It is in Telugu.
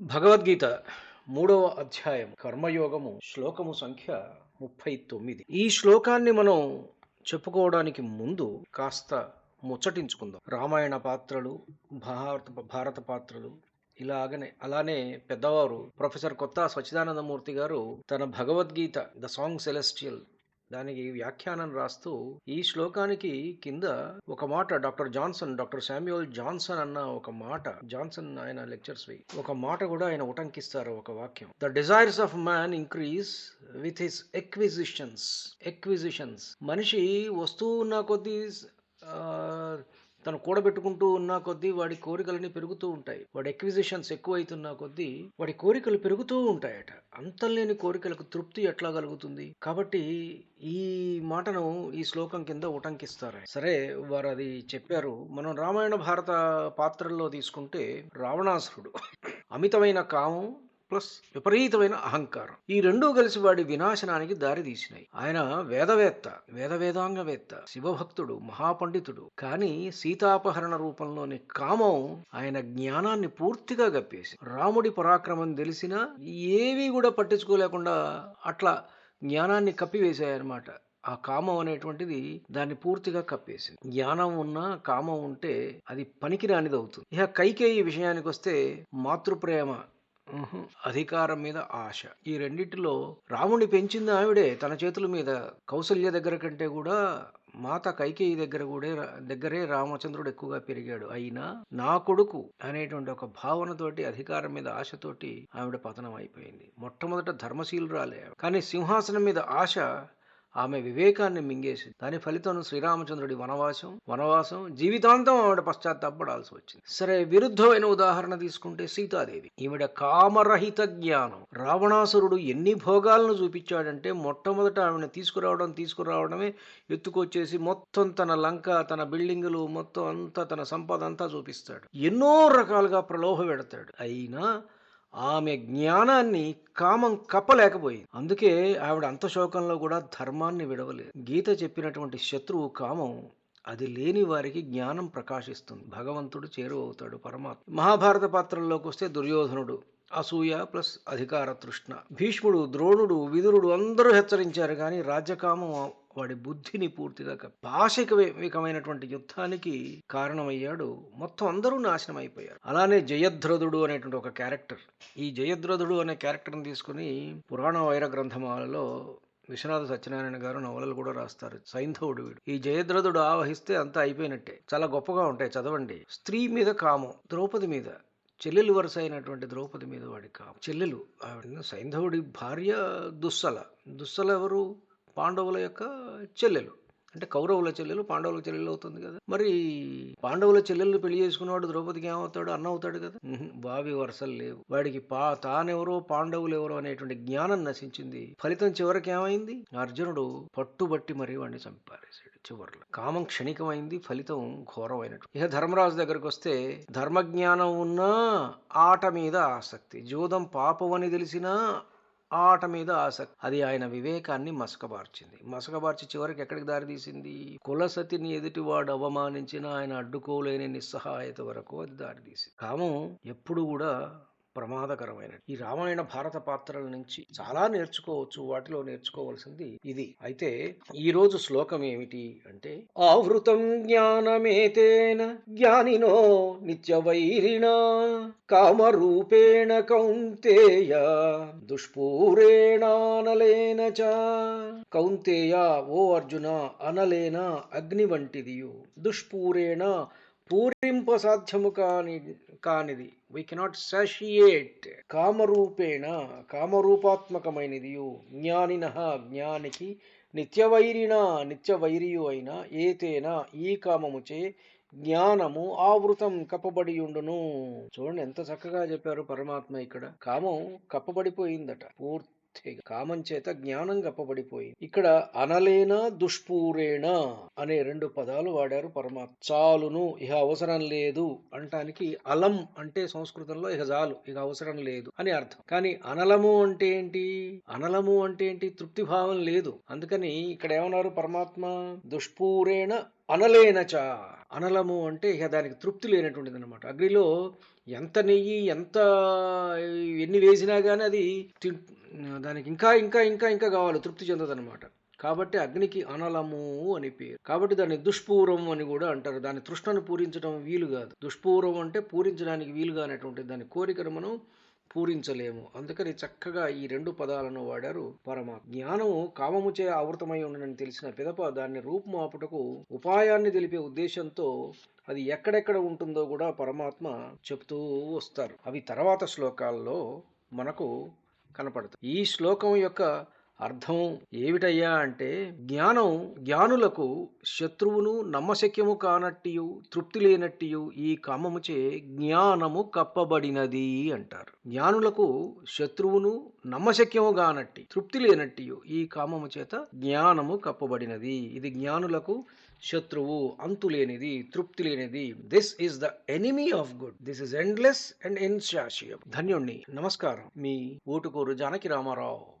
భగవద్గీత మూడవ అధ్యాయం కర్మయోగము శ్లోకము సంఖ్య ముప్పై తొమ్మిది. ఈ శ్లోకాన్ని మనం చెప్పుకోవడానికి ముందు కాస్త ముచ్చటించుకుందాం. రామాయణ పాత్రలు భారత భారత పాత్రలు ఇలాగనే అలానే పెద్దవారు ప్రొఫెసర్ కొత్త సచ్చిదానందమూర్తి గారు తన భగవద్గీత ద సాంగ్ సెలెస్టియల్ దానికి వ్యాఖ్యానం రాస్తూ ఈ శ్లోకానికి కింద ఒక మాట doctor Johnson doctor Samuel Johnson అన్న ఒక మాట జాన్సన్ ఆయన లెక్చర్స్ వి ఒక మాట కూడా ఆయన ఉటంకిస్తారు ఒక వాక్యం. The desires of man increase with his acquisitions acquisitions మనిషి వస్తువు ఉన్న కొద్దీ తను కూడబెట్టుకుంటూ ఉన్న కొద్దీ వాడి కోరికలన్నీ పెరుగుతూ ఉంటాయి. వాడి ఎక్విజిషన్స్ ఎక్కువైతున్న కొద్దీ వాడి కోరికలు పెరుగుతూ ఉంటాయట. అంతలేని కోరికలకు తృప్తి ఎట్లా కలుగుతుంది? కాబట్టి ఈ మాటను ఈ శ్లోకం కింద ఉటంకిస్తారు సరే వారు అది చెప్పారు. మనం రామాయణ భారత పాత్రల్లో తీసుకుంటే రావణాసురుడు. అమితమైన కామం ప్లస్ విపరీతమైన అహంకారం. ఈ రెండూ కలిసి వాడి వినాశనానికి దారి తీసినాయి. ఆయన వేదవేత్త వేద వేదాంగవేత్త శివభక్తుడు మహాపండితుడు. కానీ సీతాపహరణ రూపంలోని కామం ఆయన జ్ఞానాన్ని పూర్తిగా గప్పేసి రాముడి పరాక్రమం తెలిసినా ఏవి కూడా పట్టించుకోలేకుండా అట్లా జ్ఞానాన్ని కప్పివేశాయన్నమాట. ఆ కామం అనేటువంటిది దాన్ని పూర్తిగా కప్పేసింది. జ్ఞానం ఉన్నా కామం ఉంటే అది పనికిరానిది అవుతుంది ఇక కైకేయి విషయానికి వస్తే మాతృప్రేమ అధికారం మీద ఆశ. ఈ రెండిటిలో రాముని పెంచింది ఆవిడే తన చేతుల మీద కౌసల్య దగ్గర కంటే కూడా మాత కైకేయి దగ్గర కూడా దగ్గరే రామచంద్రుడు ఎక్కువగా పెరిగాడు. అయినా నా కొడుకు అనేటువంటి ఒక భావనతోటి అధికారం మీద ఆశతోటి ఆవిడ పతనం అయిపోయింది. మొట్టమొదట ధర్మశీలురాలే ఆవిడ. కానీ సింహాసనం మీద ఆశ ఆమె వివేకాన్ని మింగేసి దాని ఫలితం శ్రీరామచంద్రుడి వనవాసం వనవాసం జీవితాంతం ఆవిడ పశ్చాత్తాపడాల్సి వచ్చింది. సరే విరుద్ధమైన ఉదాహరణ తీసుకుంటే సీతాదేవి. ఈవిడ కామరహిత జ్ఞానం. రావణాసురుడు ఎన్ని భోగాలను చూపించాడంటే మొట్టమొదట ఆవిడని తీసుకురావడం తీసుకురావడమే ఎత్తుకొచ్చేసి మొత్తం తన లంక తన బిల్డింగులు మొత్తం అంతా తన సంపద అంతా చూపిస్తాడు. ఎన్నో రకాలుగా ప్రలోభ పెడతాడు. అయినా ఆమె జ్ఞానాన్ని కామం కప్పలేకపోయింది. అందుకే ఆవిడ అంత శోకంలో కూడా ధర్మాన్ని విడవలేదు. గీత చెప్పినటువంటి శత్రువు కామం అది లేని వారికి జ్ఞానం ప్రకాశిస్తుంది. భగవంతుడు చేరువవుతాడు పరమాత్మ. మహాభారత పాత్రల్లోకి వస్తే దుర్యోధనుడు. అసూయ ప్లస్ అధికార తృష్ణ. భీష్ముడు ద్రోణుడు విదురుడు అందరూ హెచ్చరించారు కానీ రాజ్యకామం వాడి బుద్ధిని పూర్తిగా పాశికమైనటువంటి యుద్ధానికి కారణమయ్యాడు. మొత్తం అందరూ నాశనం అయిపోయారు. అలానే జయద్రథుడు అనేటువంటి ఒక క్యారెక్టర్. ఈ జయద్రథుడు అనే క్యారెక్టర్ని తీసుకుని పురాణ వైర గ్రంథమాలలో విశ్వనాథ సత్యనారాయణ గారు నవలలు కూడా రాస్తారు. సైంధవుడు వీడు. ఈ జయద్రథుడు ఆవహిస్తే అంతా అయిపోయినట్టే. చాలా గొప్పగా ఉంటాయి చదవండి. స్త్రీ మీద కామం ద్రౌపది మీద. చెల్లెలు వరుస అయినటువంటి ద్రౌపది మీద వాడి కా చెల్లెలు ఆవిడ సైంధవుడి భార్య దుస్సల. దుస్సల ఎవరు? పాండవుల యొక్క చెల్లెలు. అంటే కౌరవుల చెల్లెలు పాండవుల చెల్లెలు అవుతుంది కదా. మరి పాండవుల చెల్లెలు పెళ్ళి చేసుకున్నవాడు ద్రౌపదికి ఏమవుతాడు? అన్న అవుతాడు కదా. బావి వరుసలు లేవు. వాడికి పా తానెవరో పాండవులు ఎవరో అనేటువంటి జ్ఞానం నశించింది. ఫలితం చివరికి ఏమైంది? అర్జునుడు పట్టుబట్టి మరీ వాడిని చంపారేశాడు చివరిలో. కామం క్షణికమైంది ఫలితం ఘోరమైనట్టు. ఇక ధర్మరాజు దగ్గరకు వస్తే ధర్మజ్ఞానం ఉన్నా ఆట మీద ఆసక్తి. జూదం పాపం అని తెలిసినా ఆట మీద ఆసక్తి. అది ఆయన వివేకాన్ని మసకబార్చింది. మసకబార్చి చివరికి ఎక్కడికి దారితీసింది కులసతిని ఎదుటివాడు అవమానించిన ఆయన అడ్డుకోలేని నిస్సహాయత వరకు అది దారితీసింది కామం ఎప్పుడు కూడా ప్రమాదకరమైన ఈ రామాయణ భారత పాత్రల నుంచి చాలా నేర్చుకోవచ్చు వాటిలో నేర్చుకోవాల్సింది ఇది. అయితే ఈ రోజు శ్లోకం ఏమిటి అంటే ఆవృతం జ్ఞానమేతేన జ్ఞానినో నిత్య వైరిణ కామరూపేణ కౌంతేయ దుష్పూరేణానలేన చ కౌంతేయ ఓ అర్జున అనలేన అగ్ని వంటిదియు దుష్పూరేణ పూరింప సాధ్యము కాని కానిది. వీ కెనాట్ సషియేట్ కామరూపేణ కామరూపాత్మకమైనది జ్ఞానిన జ్ఞానికి నిత్యవైరిణ నిత్యవైరియు అయిన ఏతేన ఈ కామముచే జ్ఞానము ఆవృతం కప్పబడి ఉండును చూడండి ఎంత చక్కగా చెప్పారు పరమాత్మ ఇక్కడ. కామం కప్పబడిపోయిందట. పూర్తి తెగ కామం చేత జ్ఞానం గప్పబడిపోయింది ఇక్కడ అనలేన దుష్పూరేణ అనే రెండు పదాలు వాడారు పరమాత్మ. చాలును ఇక అవసరం లేదు అంటానికి అలం అంటే సంస్కృతంలో ఇక చాలు ఇక అవసరం లేదు అని అర్థం. కానీ అనలము అంటే ఏంటి? అనలము అంటే ఏంటి? తృప్తి భావం లేదు. అందుకని ఇక్కడ ఏమన్నారు పరమాత్మ? దుష్పూరేణ అనలేనచ. అనలము అంటే ఇక దానికి తృప్తి లేనటువంటిది అనమాట అగ్నిలో ఎంత నెయ్యి ఎంత ఎన్ని వేసినా కానీ అది తి- దానికి ఇంకా ఇంకా ఇంకా ఇంకా కావాలి. తృప్తి చెందదనమాట కాబట్టి అగ్నికి అనలము అని పేరు. కాబట్టి దాన్ని దుష్పూరం అని కూడా అంటారు. దాని తృష్ణను పూరించడం వీలు కాదు. దుష్పూరం అంటే పూరించడానికి వీలు కానటువంటి దాని కోరికను మనం పూరించలేము. అందుకని చక్కగా ఈ రెండు పదాలను వాడారు పరమాత్మ జ్ఞానము కామముచే ఆవృతమై ఉండనని తెలిసిన పిదప దాన్ని రూపుమాపుటకు ఉపాయాన్ని తెలిపే ఉద్దేశంతో అది ఎక్కడెక్కడ ఉంటుందో కూడా పరమాత్మ చెప్తూ వస్తారు. అవి తర్వాత శ్లోకాల్లో మనకు కనపడతాయి. ఈ శ్లోకం యొక్క అర్థం ఏమిటయ్యా అంటే జ్ఞానం జ్ఞానులకు శత్రువును నమ్మశక్యము కానట్టియు తృప్తి లేనట్టియు ఈ కామముచే జ్ఞానము కప్పబడినది అంటారు. జ్ఞానులకు శత్రువును నమ్మశక్యము కానట్టి తృప్తి లేనట్టియు ఈ కామము చేత జ్ఞానము కప్పబడినది. ఇది జ్ఞానులకు శత్రువు అంతులేనిది తృప్తి లేనిది. This is the enemy of good this is endless and ఇన్షాషియం ధన్యుణ్ణి. నమస్కారం. మీ ఓటుకోరు జానకి రామారావు.